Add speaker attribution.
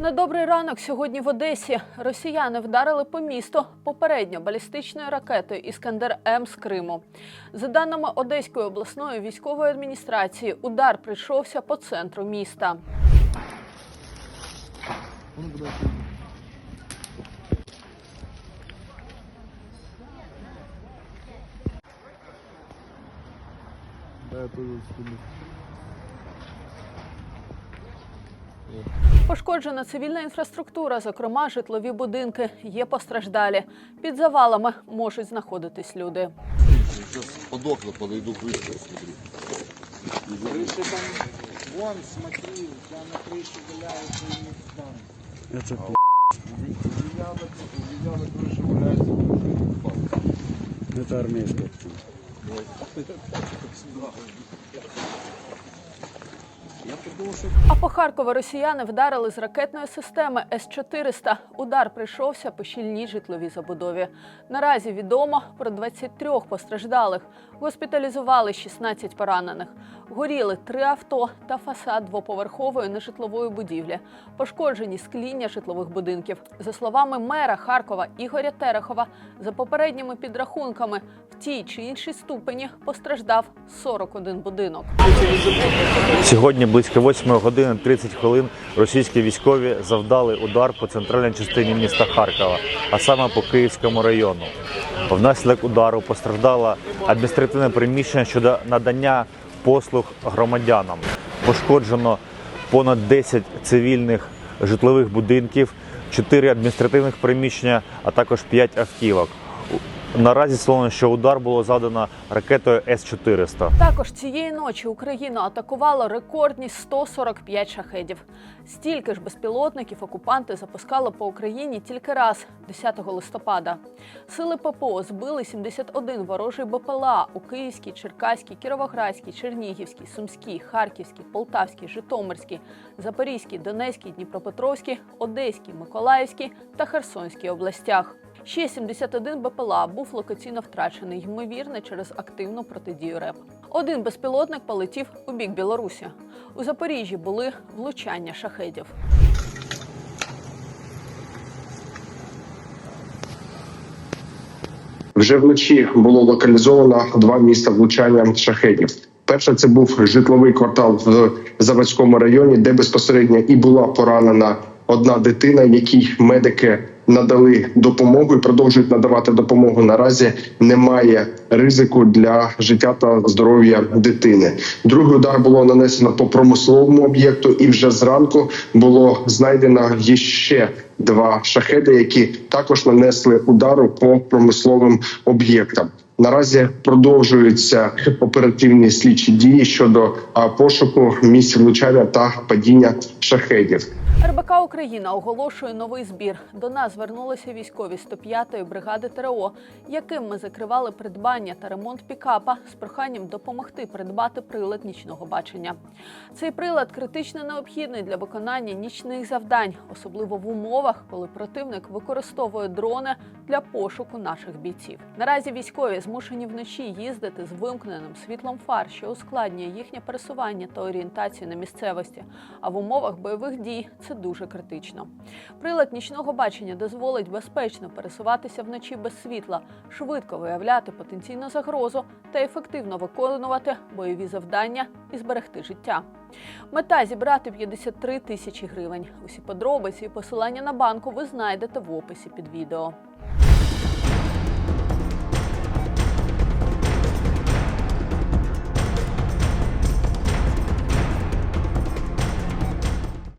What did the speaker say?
Speaker 1: На добрий ранок сьогодні в Одесі росіяни вдарили по місту попередньо балістичною ракетою Іскандер М з Криму. За даними Одеської обласної військової адміністрації, удар прийшовся по центру міста.
Speaker 2: Да,
Speaker 1: Пошкоджена цивільна інфраструктура, зокрема житлові будинки. Є постраждалі. Під завалами можуть знаходитись люди.
Speaker 2: Сейчас под окна подойду крышу посмотрю.
Speaker 3: Крыши там, вон, смотри, у тебя на крыше валяются и не там.
Speaker 2: Это У меня на, у меня на крыше валяется упал.
Speaker 4: Это армейская.
Speaker 3: Я подумал, что
Speaker 1: А по Харкову росіяни вдарили з ракетної системи С-400. Удар прийшовся по щільній житловій забудові. Наразі відомо про 23 постраждалих. Госпіталізували 16 поранених. Горіли три авто та фасад двоповерхової нежитлової будівлі. Пошкоджені скління житлових будинків. За словами мера Харкова Ігоря Терехова, за попередніми підрахунками, в тій чи іншій ступені постраждав 41 будинок.
Speaker 5: Сьогодні близько 8 години 30 хвилин російські військові завдали удар по центральній частині міста Харкова, а саме по Київському району. Внаслідок удару постраждало адміністративне приміщення щодо надання послуг громадянам. Пошкоджено понад 10 цивільних житлових будинків, 4 адміністративних приміщення, а також 5 автівок. Наразі словно, що удар було завдано ракетою С-400.
Speaker 1: Також цієї ночі Україну атакувало рекордні 145 шахедів. Стільки ж безпілотників окупанти запускали по Україні тільки раз 10 листопада. Сили ППО збили 71 ворожий БПЛА у Київській, Черкаській, Кіровоградській, Чернігівській, Сумській, Харківській, Полтавській, Житомирській, Запорізькій, Донецькій, Дніпропетровській, Одеській, Миколаївській та Херсонській областях. Ще 71 БПЛА був локаційно втрачений, ймовірно, через активну протидію РЕП. Один безпілотник полетів у бік Білорусі. У Запоріжжі були влучання шахедів.
Speaker 6: Вже вночі було локалізовано два міста влучання шахедів. Перше це був житловий квартал в Заводському районі, де безпосередньо і була поранена одна дитина, якій медики надали допомогу і продовжують надавати допомогу. Наразі немає ризику для життя та здоров'я дитини. Другий удар було нанесено по промисловому об'єкту, і вже зранку було знайдено ще два шахеди, які також нанесли удару по промисловим об'єктам. Наразі продовжуються оперативні слідчі дії щодо пошуку місць влучання та падіння шахедів.
Speaker 1: РБК Україна оголошує новий збір. До нас звернулися військові 105-ї бригади ТРО, яким ми закривали придбання та ремонт пікапа з проханням допомогти придбати прилад нічного бачення. Цей прилад критично необхідний для виконання нічних завдань, особливо в умовах, коли противник використовує дрони для пошуку наших бійців. Наразі військові змушені вночі їздити з вимкненим світлом фар, що ускладнює їхнє пересування та орієнтацію на місцевості. А в умовах бойових дій це дуже критично. Прилад нічного бачення дозволить безпечно пересуватися вночі без світла, швидко виявляти потенційну загрозу та ефективно виконувати бойові завдання і зберегти життя. Мета зібрати 53 тисячі гривень. Усі подробиці і посилання на банку ви знайдете в описі під відео.